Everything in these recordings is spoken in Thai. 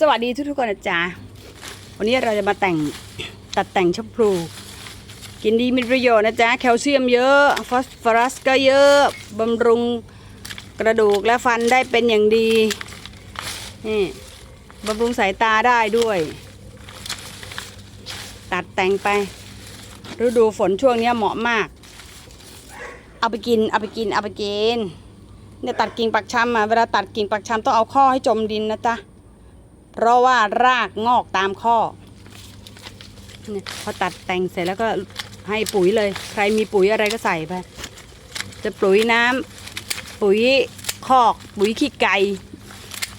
สวัสดีทุกๆคนนะจ๊ะวันนี้เราจะมาแต่งตัดแต่งชมพู กินดีมีประโยชน์นะจ๊ะแคลเซียมเยอะฟอสฟอรัสก็เยอะบำรุงกระดูกและฟันได้เป็นอย่างดีนี่บำรุงสายตาได้ด้วย ตัดแต่งไป ฤดูฝนช่วงนี้เหมาะมาก เอาไปกินเอาไปกินเอาไปกินเนี่ยตัดกิ่งปักชำอะเวลาตัดกิ่งปักชำต้องเอาข้อให้จมดินนะจ๊ะ เพราะว่ารากงอกตามข้อเนี่ยพอตัดแต่งเสร็จแล้วก็ให้ปุ๋ยเลย ใครมีปุ๋ยอะไรก็ใส่ไป จะปุ๋ยน้ำปุ๋ยคอก ปุ๋ยขี้ไก่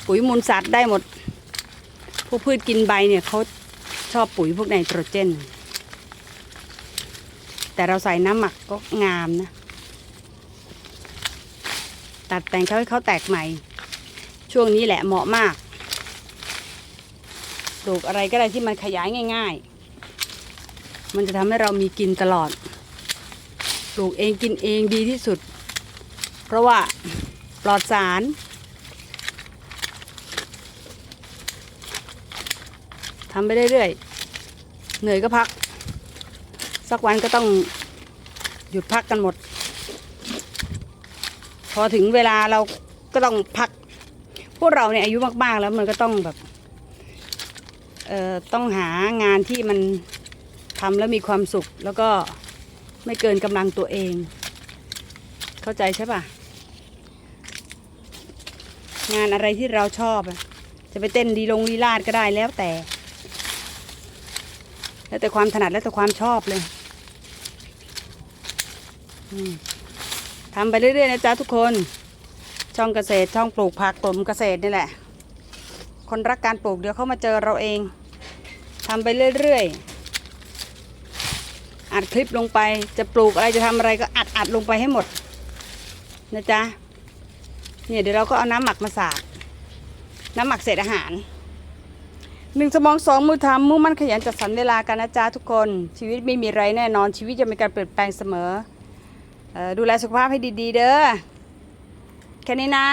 ปุ๋ยมูลสัตว์ได้หมดพวกพืชกินใบเนี่ยเขาชอบปุ๋ยพวกไนโตรเจน แต่เราใส่น้ำหมักก็งามนะ ตัดแต่งเขาให้เขาแตกใหม่ ช่วงนี้แหละเหมาะมาก ลูกอะไรก็ได้ที่มันขยายง่าย ๆ มันจะทำให้เรามีกินตลอด ปลูกเองกินเองดีที่สุด เพราะว่าปลอดสาร ทำไปเรื่อยๆ เหนื่อยก็พัก สักวันก็ต้องหยุดพักกันหมด พอถึงเวลาเราก็ต้องพัก พวกเราเนี่ยอายุมากๆแล้วมันก็ต้องแบบ ต้องหางานที่มันทำแล้วมีความสุข แล้วก็ไม่เกินกำลังตัวเอง เข้าใจใช่ปะงานอะไรที่เราชอบ จะไปเต้นดีลงลีลาดก็ได้แล้วแต่ แล้วแต่ความถนัดแล้วแต่ความชอบเลยทำไปเรื่อยๆนะจ๊ะทุกคน ช่องเกษตรช่องปลูกผักกลมเกษตรนี่แหละ คนรักการปลูกเดี๋ยวเขามาเจอเราเองทำไปเรื่อยๆอัดคลิปลงไปจะปลูกอะไรจะทำอะไรก็อัดอัดลงไปให้หมดนะจ๊ะเนี่ยเดี๋ยวเราก็เอาน้ำหมักมาสาดน้ำหมักเศษอาหารหนึ่งสมองสองมือทำมุ่งมั่นขยันจัดสรรเวลากันนะจ๊ะทุกคน ชีวิตไม่มีไรแน่นอนชีวิตจะมีการเปลี่ยนแปลงเสมอออดูแลสุขภาพให้ดี ๆ เด้อแค่นี้นะ